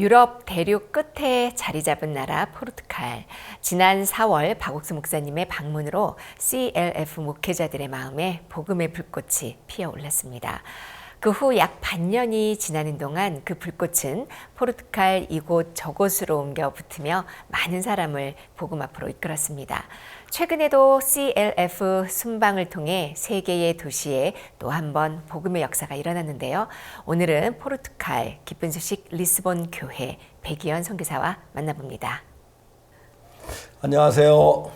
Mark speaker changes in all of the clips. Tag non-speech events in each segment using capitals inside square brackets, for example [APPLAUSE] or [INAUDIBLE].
Speaker 1: 유럽 대륙 끝에 자리 잡은 나라 포르투갈. 지난 4월 박옥수 목사님의 방문으로 CLF 목회자들의 마음에 복음의 불꽃이 피어 올랐습니다. 그 후 약 반년이 지나는 동안 그 불꽃은 포르투갈 이곳 저곳으로 옮겨 붙으며 많은 사람을 복음 앞으로 이끌었습니다. 최근에도 CLF 순방을 통해 세계의 도시에 또 한 번 복음의 역사가 일어났는데요. 오늘은 포르투갈 기쁜 소식 리스본 교회 백이연 선교사와 만나봅니다.
Speaker 2: 안녕하세요.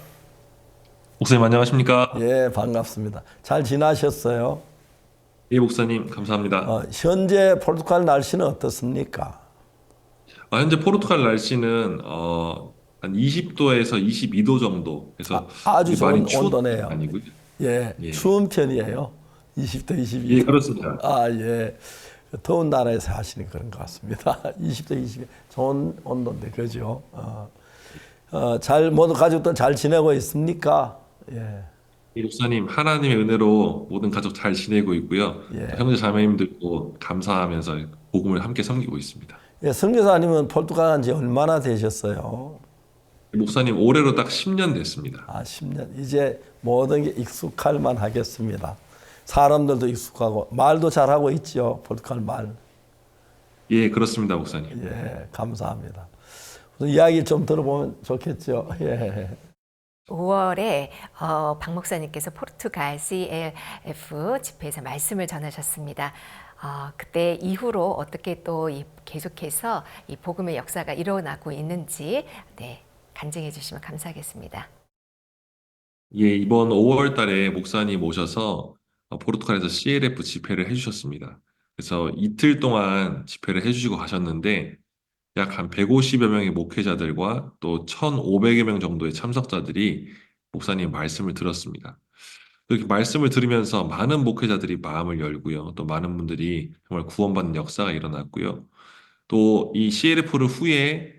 Speaker 3: 목사님 안녕하십니까?
Speaker 2: 예, 반갑습니다. 잘 지나셨어요?
Speaker 3: 예, 목사님 감사합니다.
Speaker 2: 어, 현재 포르투갈 날씨는 어떻습니까?
Speaker 3: 아, 현재 포르투갈 날씨는 어, 한 20도에서 22도 정도. 그래서
Speaker 2: 아, 아주
Speaker 3: 많이
Speaker 2: 좋은
Speaker 3: 추운
Speaker 2: 온도네요.
Speaker 3: 아니고요.
Speaker 2: 예,
Speaker 3: 예.
Speaker 2: 추운 편이에요. 20도, 22도.
Speaker 3: 예, 그렇습니다.
Speaker 2: 아, 예. 더운 나라에서 하시는 그런 것 같습니다. [LAUGHS] 20도, 22도. 좋은 온도인데, 그죠? 어, 어, 잘, 모두 가족들 잘 지내고 있습니까? 예.
Speaker 3: 예, 목사님 하나님의 은혜로 모든 가족 잘 지내고 있고요.
Speaker 2: 예.
Speaker 3: 형제 자매님들도 감사하면서 복음을 함께 섬기고 있습니다.
Speaker 2: 예, 선교사님은 포르투갈 간지 얼마나 되셨어요?
Speaker 3: 목사님 올해로 딱 10년 됐습니다.
Speaker 2: 아, 10년. 이제 모든 게 익숙할 만 하겠습니다. 사람들도 익숙하고 말도 잘하고 있죠. 포르투갈 말.
Speaker 3: 예, 그렇습니다, 목사님.
Speaker 2: 예, 감사합니다. 우선 이야기 좀 들어보면 좋겠죠. 예.
Speaker 1: 5월에 어, 박 목사님께서 포르투갈 CLF 집회에서 말씀을 전하셨습니다. 어, 그때 이후로 어떻게 또 이, 계속해서 이 복음의 역사가 일어나고 있는지 네, 간증해 주시면 감사하겠습니다.
Speaker 3: 예, 이번 5월 달에 목사님 오셔서 어, 포르투갈에서 CLF 집회를 해주셨습니다. 그래서 이틀 동안 집회를 해주시고 가셨는데 약 한 150여 명의 목회자들과 또 1,500여 명 정도의 참석자들이 목사님 말씀을 들었습니다. 이렇게 말씀을 들으면서 많은 목회자들이 마음을 열고요. 또 많은 분들이 정말 구원받는 역사가 일어났고요. 또 이 CLF를 후에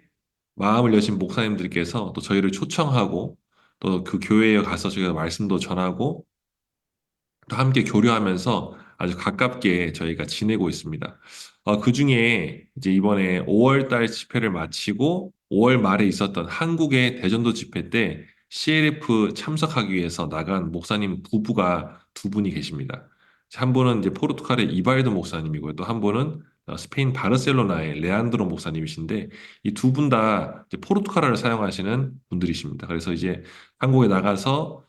Speaker 3: 마음을 여신 목사님들께서 또 저희를 초청하고 또 그 교회에 가서 저희가 말씀도 전하고 또 함께 교류하면서 아주 가깝게 저희가 지내고 있습니다. 어, 그 중에 이제 이번에 5월 달 집회를 마치고 5월 말에 있었던 한국의 대전도 집회 때 CLF 참석하기 위해서 나간 목사님 부부가 두 분이 계십니다. 한 분은 이제 포르투갈의 이발도 목사님이고요. 또 한 분은 어, 스페인 바르셀로나의 레안드로 목사님이신데 이 두 분 다 포르투갈어를 사용하시는 분들이십니다. 그래서 이제 한국에 나가서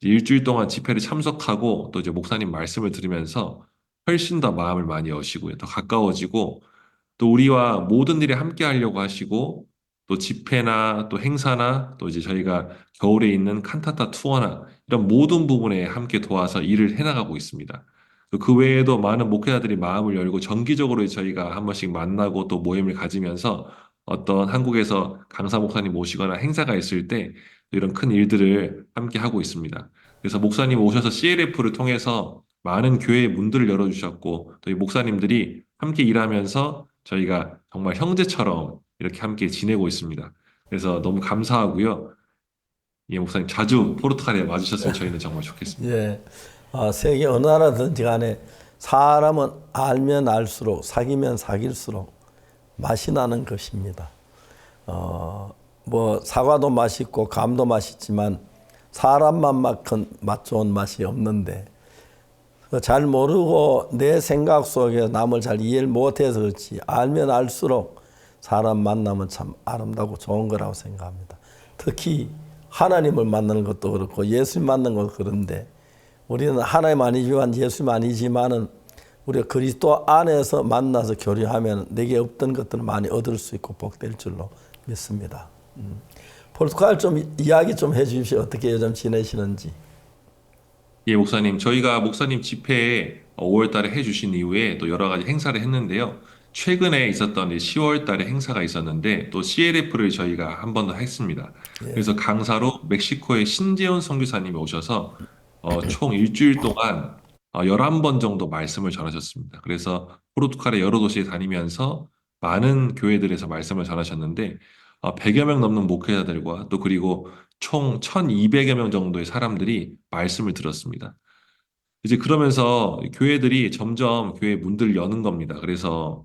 Speaker 3: 이제 일주일 동안 집회를 참석하고 또 이제 목사님 말씀을 들으면서 훨씬 더 마음을 많이 여시고요. 더 가까워지고 또 우리와 모든 일에 함께 하려고 하시고 또 집회나 또 행사나 또 이제 저희가 겨울에 있는 칸타타 투어나 이런 모든 부분에 함께 도와서 일을 해나가고 있습니다. 그 외에도 많은 목회자들이 마음을 열고 정기적으로 저희가 한 번씩 만나고 또 모임을 가지면서 어떤 한국에서 강사 목사님 모시거나 행사가 있을 때 이런 큰 일들을 함께 하고 있습니다. 그래서 목사님 오셔서 CLF를 통해서 많은 교회의 문들을 열어주셨고 또 이 목사님들이 함께 일하면서 저희가 정말 형제처럼 이렇게 함께 지내고 있습니다. 그래서 너무 감사하고요. 예, 목사님 자주 포르투갈에 와주셨으면 저희는 정말 좋겠습니다.
Speaker 2: 예. 아, 세계 어느 나라든지 간에 사람은 알면 알수록 사귀면 사귈수록 맛이 나는 것입니다. 어, 뭐 사과도 맛있고 감도 맛있지만 사람만 만큼 맛 좋은 맛이 없는데 그잘 모르고 내 생각 속에 남을 잘 이해를 못해서 그렇지 알면 알수록 사람 만나면 참 아름다고 좋은 거라고 생각합니다. 특히 하나님을 만나는 것도 그렇고 예수님 만나는 것도 그런데 우리는 하나님 아니지만 예수님 아니지만은 우리가 그리스도 안에서 만나서 교류하면 내게 없던 것들을 많이 얻을 수 있고 복될 줄로 믿습니다. 음. 포르투갈 좀 이야기 좀 해주십시오. 어떻게 요즘 지내시는지.
Speaker 3: 예, 목사님. 저희가 목사님 집회에 5월 달에 해주신 이후에 또 여러 가지 행사를 했는데요. 최근에 있었던 10월 달에 행사가 있었는데 또 CLF를 저희가 한 번 더 했습니다. 그래서 강사로 멕시코의 신재훈 선교사님이 오셔서 어, 총 일주일 동안 어, 11번 정도 말씀을 전하셨습니다. 그래서 포르투갈의 여러 도시에 다니면서 많은 교회들에서 말씀을 전하셨는데 어, 100여 명 넘는 목회자들과 또 그리고 총 1200여 명 정도의 사람들이 말씀을 들었습니다. 이제 그러면서 교회들이 점점 교회 문들을 여는 겁니다. 그래서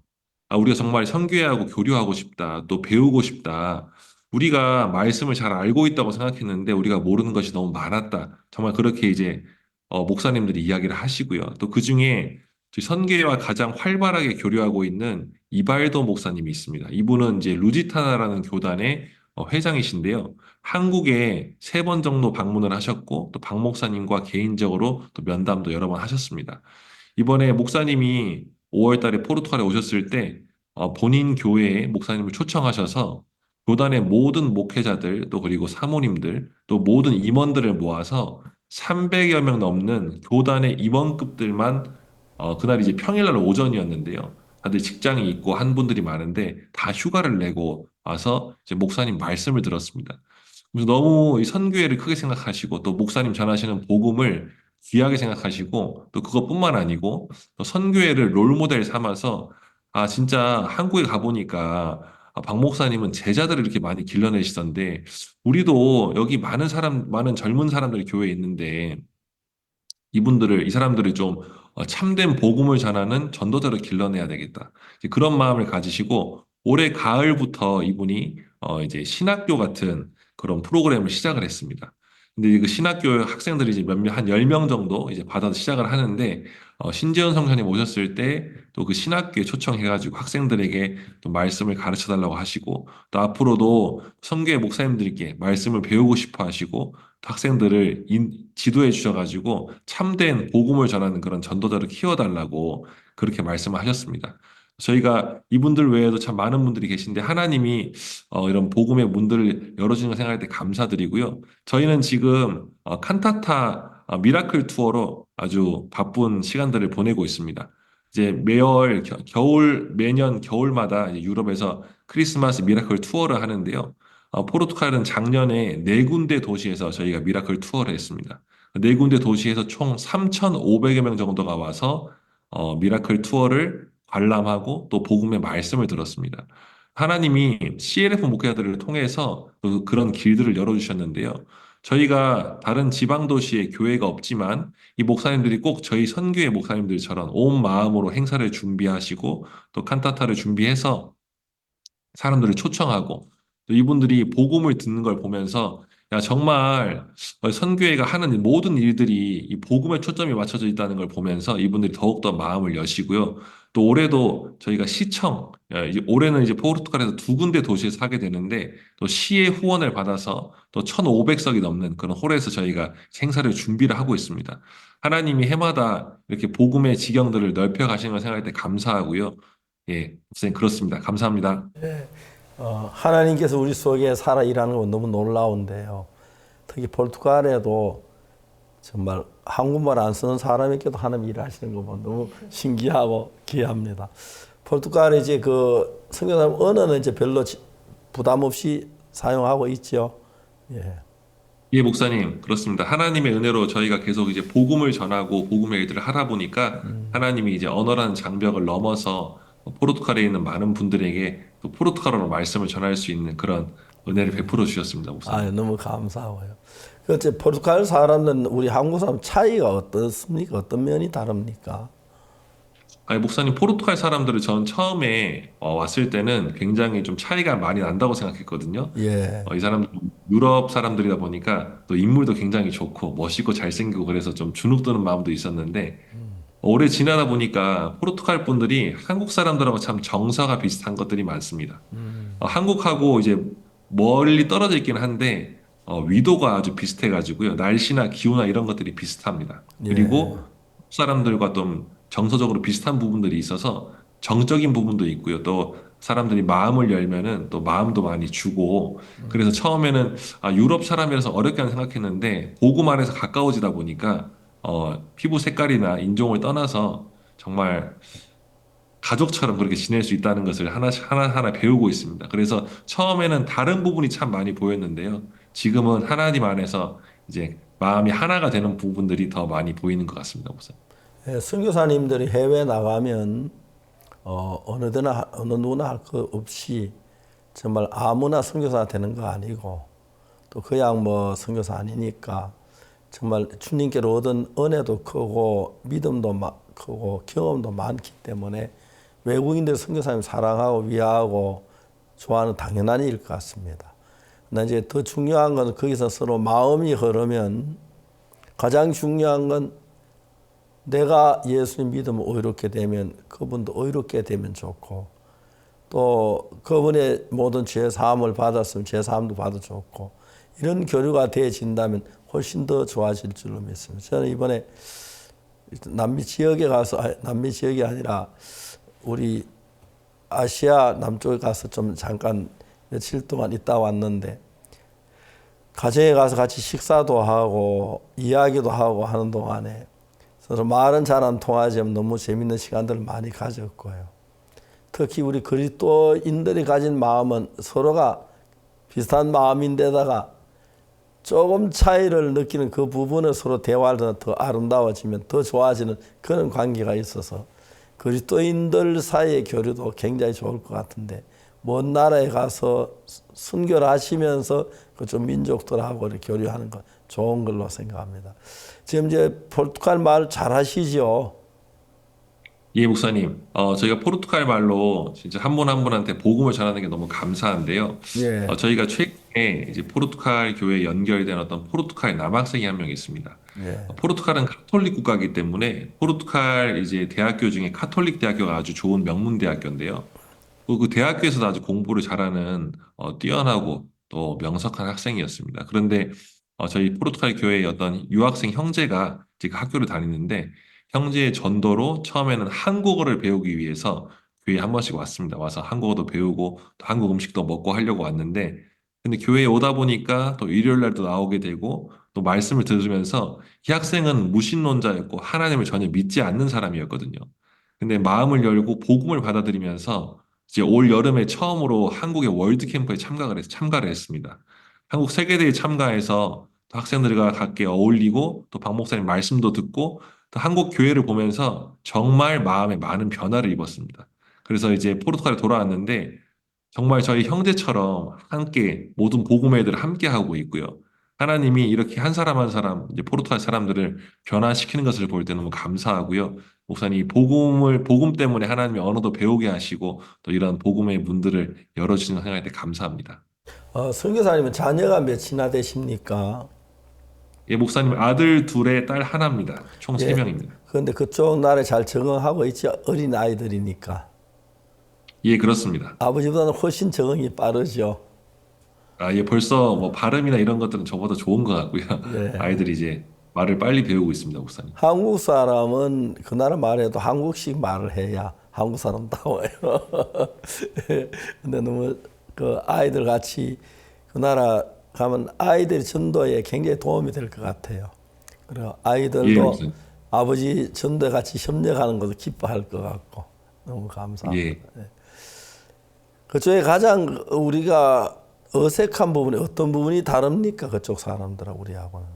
Speaker 3: 아, 우리가 정말 선교회하고 교류하고 싶다, 또 배우고 싶다. 우리가 말씀을 잘 알고 있다고 생각했는데 우리가 모르는 것이 너무 많았다. 정말 그렇게 이제 어, 목사님들이 이야기를 하시고요. 또 그 중에 선교회와 가장 활발하게 교류하고 있는 이발도 목사님이 있습니다. 이분은 이제 루지타나라는 교단의 어, 회장이신데요. 한국에 세 번 정도 방문을 하셨고 또 박 목사님과 개인적으로 또 면담도 여러 번 하셨습니다. 이번에 목사님이 5월 달에 포르투갈에 오셨을 때 어, 본인 교회에 목사님을 초청하셔서 교단의 모든 목회자들 또 그리고 사모님들 또 모든 임원들을 모아서 300여 명 넘는 교단의 임원급들만 어, 그날 이제 평일날 오전이었는데요. 다들 직장이 있고 한 분들이 많은데 다 휴가를 내고 와서 이제 목사님 말씀을 들었습니다. 그래서 너무 이 선교회를 크게 생각하시고 또 목사님 전하시는 복음을 귀하게 생각하시고 또 그것뿐만 아니고 또 선교회를 롤모델 삼아서 아 진짜 한국에 가보니까 아, 박 목사님은 제자들을 이렇게 많이 길러내시던데 우리도 여기 많은 사람 많은 젊은 사람들이 교회에 있는데 이분들을 이 사람들을 좀 어, 참된 복음을 전하는 전도자로 길러내야 되겠다. 그런 마음을 가지시고 올해 가을부터 이분이 어 이제 신학교 같은 그런 프로그램을 시작을 했습니다. 근데 그 신학교 학생들이 이제 몇몇 한 10명 정도 이제 받아서 시작을 하는데 어 신재현 성사님 오셨을 때 또 그 신학교에 초청해가지고 학생들에게 또 말씀을 가르쳐 달라고 하시고 또 앞으로도 성교의 목사님들께 말씀을 배우고 싶어 하시고 또 학생들을 인- 지도해 주셔가지고 참된 복음을 전하는 그런 전도자를 키워달라고 그렇게 말씀을 하셨습니다. 저희가 이분들 외에도 참 많은 분들이 계신데 하나님이 어, 이런 복음의 문들을 열어주는 걸 생각할 때 감사드리고요. 저희는 지금 어, 칸타타 어, 미라클 투어로 아주 바쁜 시간들을 보내고 있습니다. 이제 매월 겨, 겨울 매년 겨울마다 유럽에서 크리스마스 미라클 투어를 하는데요. 어, 포르투갈은 작년에 네 군데 도시에서 저희가 미라클 투어를 했습니다. 네 군데 도시에서 총 3,500여 명 정도가 와서 어, 미라클 투어를 관람하고 또 복음의 말씀을 들었습니다. 하나님이 CLF 목회자들을 통해서 또 그런 길들을 열어주셨는데요. 저희가 다른 지방 도시에 교회가 없지만 이 목사님들이 꼭 저희 선교의 목사님들처럼 온 마음으로 행사를 준비하시고 또 칸타타를 준비해서 사람들을 초청하고 또 이분들이 복음을 듣는 걸 보면서 야 정말 선교회가 하는 모든 일들이 이 복음에 초점이 맞춰져 있다는 걸 보면서 이분들이 더욱더 마음을 여시고요. 또 올해도 저희가 시청 야, 이제 올해는 이제 포르투갈에서 두 군데 도시에서 하게 되는데 또 시의 후원을 받아서 또 1,500석이 넘는 그런 홀에서 저희가 행사를 준비를 하고 있습니다. 하나님이 해마다 이렇게 복음의 지경들을 넓혀 가시는 걸 생각할 때 감사하고요. 예, 선생님 그렇습니다. 감사합니다.
Speaker 2: 어, 하나님께서 우리 속에 살아 일하는 건 너무 놀라운데요. 특히 포르투갈에도 정말 한국말 안 쓰는 사람에게도 하나님 일하시는 거 보면 너무 신기하고 귀합니다. 포르투갈에 이제 그 성경사님 언어는 이제 별로 지- 부담 없이 사용하고 있죠. 예.
Speaker 3: 예, 목사님, 그렇습니다. 하나님의 은혜로 저희가 계속 이제 복음을 전하고 복음의 일들을 하다 보니까 하나님이 이제 언어라는 장벽을 넘어서 포르투갈에 있는 많은 분들에게 또 포르투갈어로 말씀을 전할 수 있는 그런 은혜를 베풀어 주셨습니다, 목사님.
Speaker 2: 아, 너무 감사하고요. 그렇지 포르투갈 사람들은 우리 한국 사람 차이가 어떻습니까? 어떤 면이 다릅니까?
Speaker 3: 아니, 목사님, 포르투갈 사람들을 전 처음에 어, 왔을 때는 굉장히 좀 차이가 많이 난다고 생각했거든요.
Speaker 2: 예.
Speaker 3: 어, 이 사람들 유럽 사람들이다 보니까 또 인물도 굉장히 좋고 멋있고 잘생기고 그래서 좀 주눅드는 마음도 있었는데 오래 지나다 보니까 포르투갈 분들이 한국 사람들하고 참 정서가 비슷한 것들이 많습니다. 어, 한국하고 이제 멀리 떨어져 있긴 한데 어, 위도가 아주 비슷해가지고요. 날씨나 기후나 이런 것들이 비슷합니다. 그리고 사람들과 좀 정서적으로 비슷한 부분들이 있어서 정적인 부분도 있고요. 또 사람들이 마음을 열면은 또 마음도 많이 주고 그래서 처음에는 아, 유럽 사람이라서 어렵게 생각했는데 안에서 가까워지다 보니까 어, 피부 색깔이나 인종을 떠나서 정말 가족처럼 그렇게 지낼 수 있다는 것을 하나씩 하나하나 배우고 있습니다. 그래서 처음에는 다른 부분이 참 많이 보였는데요. 지금은 하나님 안에서 이제 마음이 하나가 되는 부분들이 더 많이 보이는 것 같습니다, 목사님.
Speaker 2: 예, 선교사님들이 해외 나가면 어, 어느 데나 어느 누구나 할거 없이 정말 아무나 선교사 되는 거 아니고 또 그냥 뭐 선교사 아니니까 정말 주님께로 얻은 은혜도 크고 믿음도 마- 크고 경험도 많기 때문에 외국인들 선교사님 사랑하고 위하고 좋아하는 당연한 일일 것 같습니다. 근데 이제 더 중요한 건 거기서 서로 마음이 흐르면 가장 중요한 건 내가 예수님 믿으면 의롭게 되면 그분도 의롭게 되면 좋고 또 그분의 모든 죄 사함을 받았으면 죄 사함도 받아 좋고 이런 교류가 되어진다면 훨씬 더 좋아질 줄로 믿습니다. 저는 이번에 남미 지역에 가서 아, 남미 지역이 아니라 우리 아시아 남쪽에 가서 좀 잠깐 며칠 동안 있다 왔는데 가정에 가서 같이 식사도 하고 이야기도 하고 하는 동안에 서로 말은 잘 안 통하지만 너무 재밌는 시간들을 많이 가졌고요. 특히 우리 그리스도인들이 가진 마음은 서로가 비슷한 마음인데다가 조금 차이를 느끼는 그 부분을 서로 대화를 더 아름다워지면 더 좋아지는 그런 관계가 있어서 그리스도인들 사이의 교류도 굉장히 좋을 것 같은데 먼 나라에 가서 순교를 하시면서 그좀 민족들하고 교류하는 건 좋은 걸로 생각합니다. 지금 이제 포르투갈 말 잘하시죠?
Speaker 3: 예, 목사님. 어, 저희가 포르투갈 말로 진짜 한 분 한 분한테 복음을 전하는 게 너무 감사한데요.
Speaker 2: 예.
Speaker 3: 어, 저희가 최근에 이제 포르투갈 교회에 연결된 어떤 포르투갈 남학생이 한 명 있습니다.
Speaker 2: 예.
Speaker 3: 어, 포르투갈은 카톨릭 국가이기 때문에 포르투갈 이제 대학교 중에 카톨릭 대학교가 아주 좋은 명문 대학교인데요. 그, 그 대학교에서도 아주 공부를 잘하는 어, 뛰어나고 또 명석한 학생이었습니다. 그런데 어, 저희 포르투갈 교회의 어떤 유학생 형제가 지금 학교를 다니는데 형제의 전도로 처음에는 한국어를 배우기 위해서 교회에 한 번씩 왔습니다. 와서 한국어도 배우고 또 한국 음식도 먹고 하려고 왔는데 근데 교회에 오다 보니까 또 일요일 날도 나오게 되고 또 말씀을 들으면서 이 학생은 무신론자였고 하나님을 전혀 믿지 않는 사람이었거든요. 근데 마음을 열고 복음을 받아들이면서 이제 올 여름에 처음으로 한국의 월드 캠프에 참가를 해서 참가를 했습니다. 한국 세계대회 참가해서 또 학생들과 함께 어울리고 또 박 목사님 말씀도 듣고 또 한국 교회를 보면서 정말 마음에 많은 변화를 입었습니다. 그래서 이제 포르투갈에 돌아왔는데 정말 저희 형제처럼 함께 모든 복음회들을 함께 하고 있고요. 하나님이 이렇게 한 사람 한 사람 이제 포르투갈 사람들을 변화시키는 것을 볼때 너무 감사하고요. 목사님 이 복음을 복음 때문에 하나님이 언어도 배우게 하시고 또 이런 복음의 문들을 열어주시는 거 생각할 때 감사합니다.
Speaker 2: 어, 선교사님은 자녀가 몇이나 되십니까?
Speaker 3: 예, 목사님 아들 둘에 딸 하나입니다. 총세
Speaker 2: 예.
Speaker 3: 명입니다.
Speaker 2: 그런데 그쪽 나라에 잘 적응하고 있지 어린 아이들이니까
Speaker 3: 예, 그렇습니다.
Speaker 2: 아버지보다는 훨씬 적응이 빠르죠.
Speaker 3: 아, 예, 벌써 뭐 발음이나 이런 것들은 저보다 좋은 것 같고요.
Speaker 2: 예.
Speaker 3: 아이들이 이제 말을 빨리 배우고 있습니다, 목사님.
Speaker 2: 한국 사람은 그 나라 말해도 한국식 말을 해야 한국 사람다워요. [LAUGHS] 근데 너무 그 아이들 같이 그 나라 가면 아이들 전도에 굉장히 도움이 될 것 같아요. 그리고
Speaker 3: 예,
Speaker 2: 아이들도
Speaker 3: 목사님.
Speaker 2: 아버지 전도에 같이 협력하는 것도 기뻐할 것 같고 너무 감사합니다.
Speaker 3: 예.
Speaker 2: 그쪽에 가장 우리가 어색한 부분이 어떤 부분이 다릅니까? 그쪽 사람들하고 우리하고는.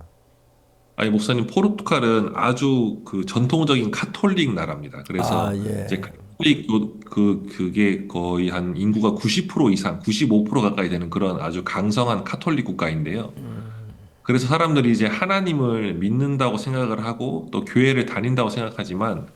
Speaker 3: 아니, 목사님, 포르투갈은 아주 그 전통적인 카톨릭 나라입니다. 그래서
Speaker 2: 아, 예.
Speaker 3: 이제 카톨릭 교- 그 그게 거의 한 인구가 90% 이상, 95% 가까이 되는 그런 아주 강성한 카톨릭 국가인데요. 그래서 사람들이 이제 하나님을 믿는다고 생각을 하고 또 교회를 다닌다고 생각하지만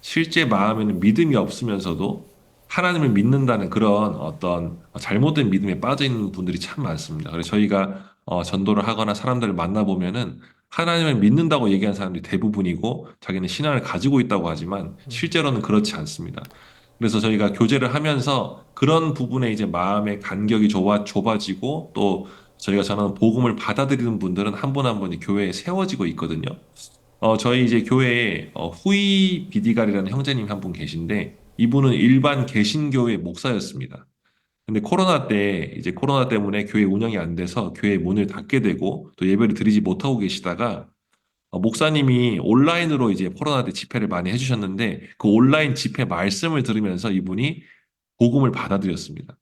Speaker 3: 실제 마음에는 믿음이 없으면서도 하나님을 믿는다는 그런 어떤 잘못된 믿음에 빠져 있는 분들이 참 많습니다. 그래서 저희가 어, 전도를 하거나 사람들을 만나보면은 하나님을 믿는다고 얘기하는 사람들이 대부분이고 자기는 신앙을 가지고 있다고 하지만 실제로는 그렇지 않습니다. 그래서 저희가 교제를 하면서 그런 부분에 이제 마음의 간격이 좁아, 좁아지고 또 저희가 전하는 복음을 받아들이는 분들은 한 분 한 분이 교회에 세워지고 있거든요. 어, 저희 이제 교회에 어, 후이 비디갈이라는 형제님 한 분 계신데 이분은 일반 개신교회 목사였습니다. 근데 코로나 때 이제 코로나 때문에 교회 운영이 안 돼서 교회 문을 닫게 되고 또 예배를 드리지 못하고 계시다가 어, 목사님이 온라인으로 이제 코로나 때 집회를 많이 해주셨는데 그 온라인 집회 말씀을 들으면서 이분이 복음을 받아들였습니다.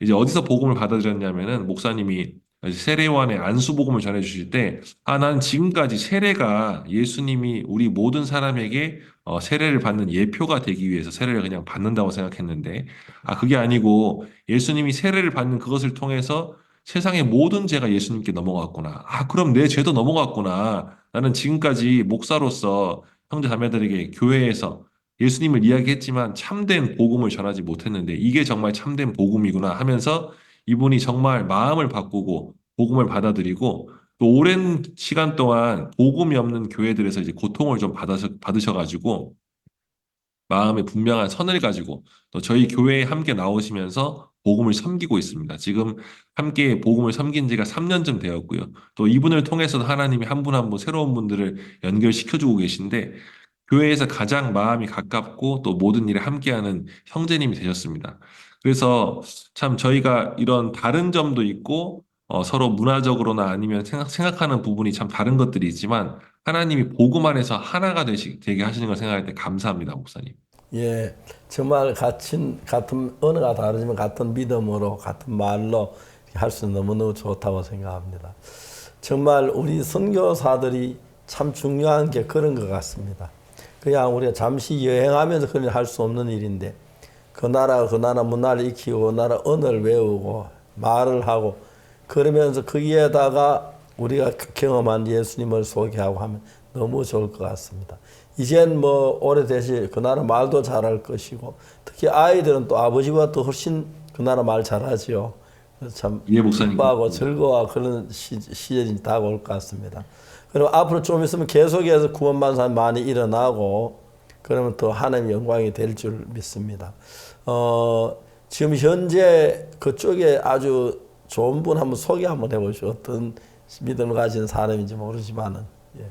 Speaker 3: 이제 어디서 복음을 받아들였냐면은 목사님이 세례요한의 안수 복음을 전해 주실 때, 아, 난 지금까지 세례가 예수님이 우리 모든 사람에게 어, 세례를 받는 예표가 되기 위해서 세례를 그냥 받는다고 생각했는데, 아, 그게 아니고 예수님이 세례를 받는 그것을 통해서 세상의 모든 죄가 예수님께 넘어갔구나. 아, 그럼 내 죄도 넘어갔구나. 나는 지금까지 목사로서 형제 자매들에게 교회에서 예수님을 이야기했지만 참된 복음을 전하지 못했는데 이게 정말 참된 복음이구나 하면서 이분이 정말 마음을 바꾸고 복음을 받아들이고 또 오랜 시간 동안 복음이 없는 교회들에서 이제 고통을 좀 받으셔, 받으셔가지고 마음에 분명한 선을 가지고 또 저희 교회에 함께 나오시면서 복음을 섬기고 있습니다. 지금 함께 복음을 섬긴 지가 3년쯤 되었고요. 또 이분을 통해서도 하나님이 한분 한 분 새로운 분들을 연결시켜주고 계신데 교회에서 가장 마음이 가깝고 또 모든 일에 함께하는 형제님이 되셨습니다. 그래서 참 저희가 이런 다른 점도 있고 어, 서로 문화적으로나 아니면 생각, 생각하는 부분이 참 다른 것들이 있지만 하나님이 복음 안에서 하나가 되시, 되게 하시는 걸 생각할 때 감사합니다, 목사님.
Speaker 2: 예, 정말 같은 같은 언어가 다르지만 같은 믿음으로 같은 말로 할 수 너무너무 좋다고 생각합니다. 정말 우리 선교사들이 참 중요한 게 그런 것 같습니다. 그냥 우리가 잠시 여행하면서 그런 할 수 없는 일인데 그 나라 그 나라 문화를 익히고 그 나라 언어를 외우고 말을 하고 그러면서 거기에다가 우리가 경험한 예수님을 소개하고 하면 너무 좋을 것 같습니다. 이젠 뭐 오래되시 그 나라 말도 잘할 것이고 특히 아이들은 또 아버지보다 더 훨씬 그 나라 말 잘하지요. 참
Speaker 3: 예.
Speaker 2: 기뻐하고 즐거워 그런 시, 시절이 다가올 것 같습니다. 그리고 앞으로 좀 있으면 계속해서 구원받는 사람 많이 일어나고 그러면 더 하나님 영광이 될 줄 믿습니다. 어, 지금 현재 그쪽에 아주 좋은 분 한번 소개 한번 해보시죠. 어떤 믿음을 가진 사람인지 모르지만은 예.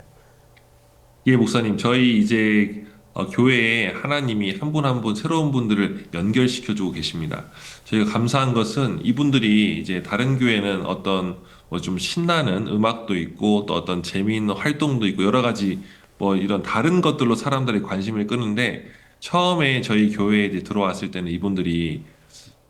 Speaker 3: 예, 목사님. 저희 이제 어, 교회에 하나님이 한분 한 분 새로운 분들을 연결시켜 주고 계십니다. 저희가 감사한 것은 이분들이 이제 다른 교회는 어떤 뭐 좀 신나는 음악도 있고 또 어떤 재미있는 활동도 있고 여러 가지 뭐 이런 다른 것들로 사람들의 관심을 끄는데 처음에 저희 교회에 들어왔을 때는 이분들이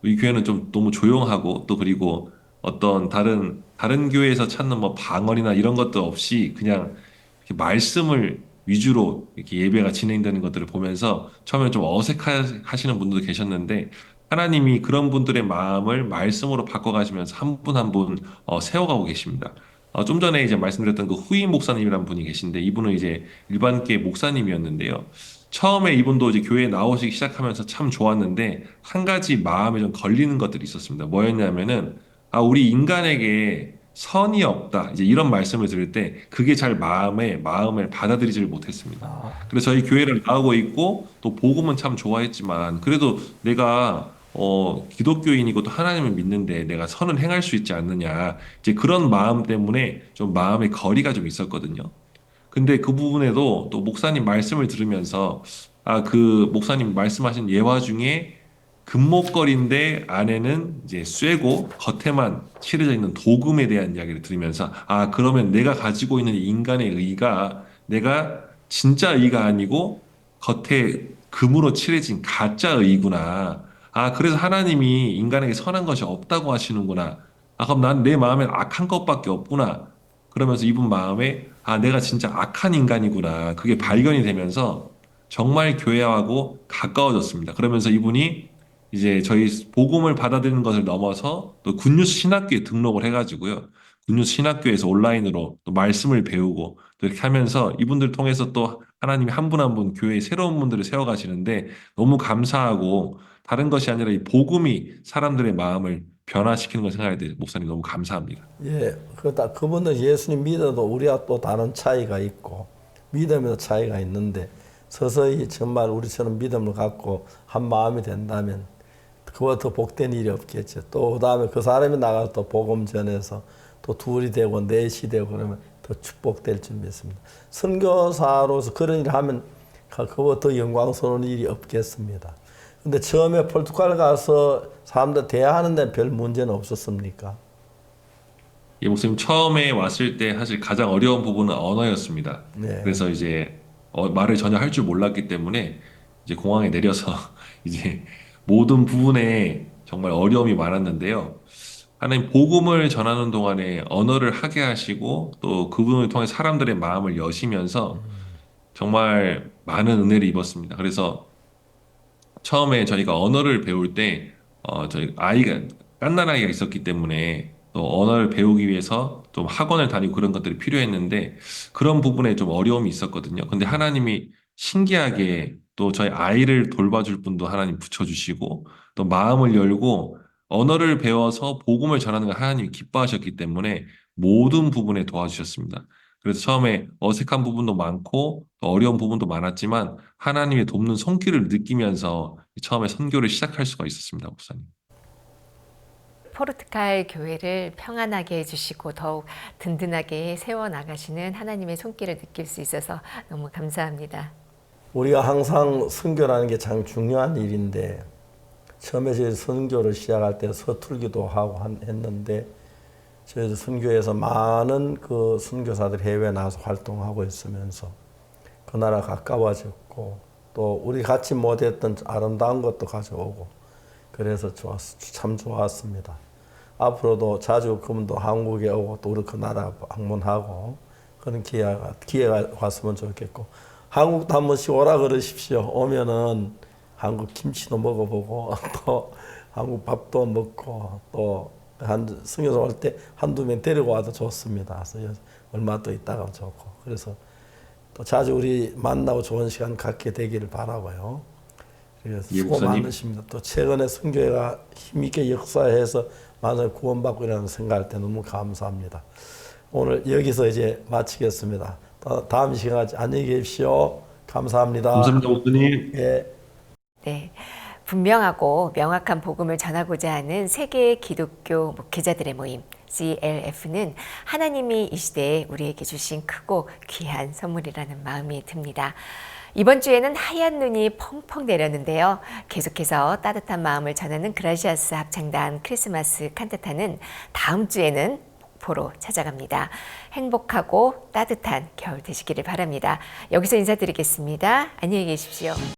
Speaker 3: 이 교회는 좀 너무 조용하고 또 그리고 어떤 다른 다른 교회에서 찾는 뭐 방언이나 이런 것도 없이 그냥 이렇게 말씀을 위주로 이렇게 예배가 진행되는 것들을 보면서 처음에 좀 어색하시는 분들도 계셨는데 하나님이 그런 분들의 마음을 말씀으로 바꿔가시면서 한 분 한 분 세워가고 계십니다. 어, 좀 전에 이제 말씀드렸던 그 후임 목사님이라는 분이 계신데 이분은 이제 일반계 목사님이었는데요. 처음에 이분도 이제 교회에 나오시기 시작하면서 참 좋았는데 한 가지 마음에 좀 걸리는 것들이 있었습니다. 뭐였냐면은 아 우리 인간에게 선이 없다. 이제 이런 말씀을 들을 때 그게 잘 마음에 마음을 받아들이지를 못했습니다. 그래서 저희 교회를 나오고 있고 또 복음은 참 좋아했지만 그래도 내가 어 기독교인이고 또 하나님을 믿는데 내가 선을 행할 수 있지 않느냐. 이제 그런 마음 때문에 좀 마음의 거리가 좀 있었거든요. 근데 그 부분에도 또 목사님 말씀을 들으면서 아 그 목사님 말씀하신 예화 중에 금목걸인데 안에는 이제 쇠고 겉에만 칠해져 있는 도금에 대한 이야기를 들으면서 아 그러면 내가 가지고 있는 이 인간의 의가 내가 진짜 의가 아니고 겉에 금으로 칠해진 가짜 의구나. 아 그래서 하나님이 인간에게 선한 것이 없다고 하시는구나. 아 그럼 난 내 마음엔 악한 것밖에 없구나. 그러면서 이분 마음에 아 내가 진짜 악한 인간이구나. 그게 발견이 되면서 정말 교회하고 가까워졌습니다. 그러면서 이분이 이제 저희 복음을 받아들이는 것을 넘어서 또 굿뉴스 신학교에 등록을 해가지고요. 굿뉴스 신학교에서 온라인으로 또 말씀을 배우고 또 이렇게 하면서 이분들 통해서 또 하나님이 한 분 한 분 교회에 새로운 분들을 세워가시는데 너무 감사하고 다른 것이 아니라 이 복음이 사람들의 마음을 변화시키는 걸 생각할 때 목사님 너무 감사합니다.
Speaker 2: 예, 그다 그분은 예수님 믿어도 우리와 또 다른 차이가 있고 믿음에도 차이가 있는데 서서히 정말 우리처럼 믿음을 갖고 한 마음이 된다면 그와 더 복된 일이 없겠죠. 또 그다음에 그 사람이 나가서 또 복음 전해서 또 둘이 되고 넷이 되고 그러면 더 축복될 줄 믿습니다. 선교사로서 그런 일을 하면 그와 더 영광스러운 일이 없겠습니다. 근데 처음에 포르투갈 가서 사람들 대화하는 데는 별 문제는 없었습니까?
Speaker 3: 예, 목사님 처음에 왔을 때 사실 가장 어려운 부분은 언어였습니다.
Speaker 2: 네.
Speaker 3: 그래서 이제 어, 말을 전혀 할 줄 몰랐기 때문에 이제 공항에 내려서 [LAUGHS] 이제 모든 부분에 정말 어려움이 많았는데요. 하나님 복음을 전하는 동안에 언어를 하게 하시고 또 그분을 통해 사람들의 마음을 여시면서 정말 많은 은혜를 입었습니다. 그래서 처음에 저희가 언어를 배울 때 어, 저희 아이가 깐난 아이가 있었기 때문에 또 언어를 배우기 위해서 좀 학원을 다니고 그런 것들이 필요했는데 그런 부분에 좀 어려움이 있었거든요. 근데 하나님이 신기하게 또 저희 아이를 돌봐줄 분도 하나님 붙여주시고 또 마음을 열고 언어를 배워서 복음을 전하는 걸 하나님이 기뻐하셨기 때문에 모든 부분에 도와주셨습니다. 그래서 처음에 어색한 부분도 많고 또 어려운 부분도 많았지만 하나님의 돕는 손길을 느끼면서 처음에 선교를 시작할 수가 있었습니다, 목사님.
Speaker 1: 포르투갈 교회를 평안하게 해주시고 더욱 든든하게 세워 나가시는 하나님의 손길을 느낄 수 있어서 너무 감사합니다.
Speaker 2: 우리가 항상 선교라는 게 참 중요한 일인데 처음에 저희 선교를 시작할 때 서툴기도 하고 한- 했는데 저희 선교에서 많은 그 선교사들 해외 나가서 활동하고 있으면서 그 나라 가까워졌고 또 우리 같이 못했던 아름다운 것도 가져오고 그래서 좋았, 참 좋았습니다. 앞으로도 자주 그분도 한국에 오고 또 우리 그 나라 방문하고 그런 기회가 기회가 왔으면 좋겠고 한국도 한 번씩 오라 그러십시오. 오면은 한국 김치도 먹어보고 [LAUGHS] 또 한국 밥도 먹고 또 한 승여서 올때 한두 명 데리고 와도 좋습니다. 그래서 얼마 또 있다가 좋고 그래서 또 자주 우리 만나고 좋은 시간 갖게 되기를 바라고요. 그래서
Speaker 3: 예,
Speaker 2: 수고. 많으십니다. 또 최근에 선교회가 힘있게 역사해서 많은 구원받고 이라는 생각할 때 너무 감사합니다. 오늘 여기서 이제 마치겠습니다. 다- 다음 시간까지 안녕히 계십시오. 감사합니다.
Speaker 3: 감사합니다, 목사님.
Speaker 2: 예.
Speaker 1: 네. 분명하고 명확한 복음을 전하고자 하는 세계 기독교 목회자들의 모임 CLF는 하나님이 이 시대에 우리에게 주신 크고 귀한 선물이라는 마음이 듭니다. 이번 주에는 하얀 눈이 펑펑 내렸는데요. 계속해서 따뜻한 마음을 전하는 그라시아스 합창단 크리스마스 칸타타는 다음 주에는 목포로 찾아갑니다. 행복하고 따뜻한 겨울 되시기를 바랍니다. 여기서 인사드리겠습니다. 안녕히 계십시오.